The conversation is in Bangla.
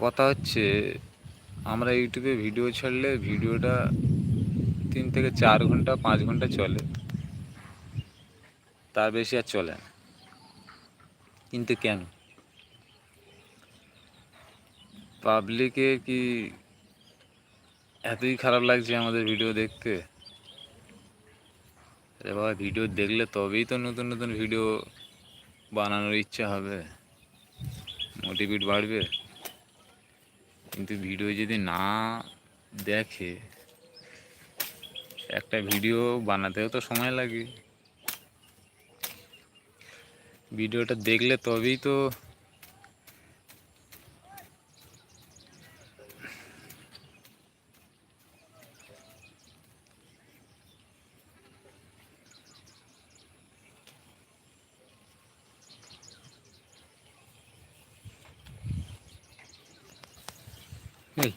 কথা হচ্ছে, আমরা ইউটিউবে ভিডিও ছাড়লে ভিডিওটা তিন থেকে চার ঘণ্টা, পাঁচ ঘণ্টা চলে। তার বেশি আর চলে না। কিন্তু কেন? পাবলিকে কি এতই খারাপ লাগছে আমাদের ভিডিও দেখতে? আরে বাবা, ভিডিও দেখলে তবেই তো নতুন নতুন ভিডিও বানানোর ইচ্ছা হবে। মোটিভেট বাড়বে। কিন্তু ভিডিও যদি না দেখে একটা ভিডিও বানাতেও তো সময় লাগে। ভিডিওটা দেখলে তবেই তো này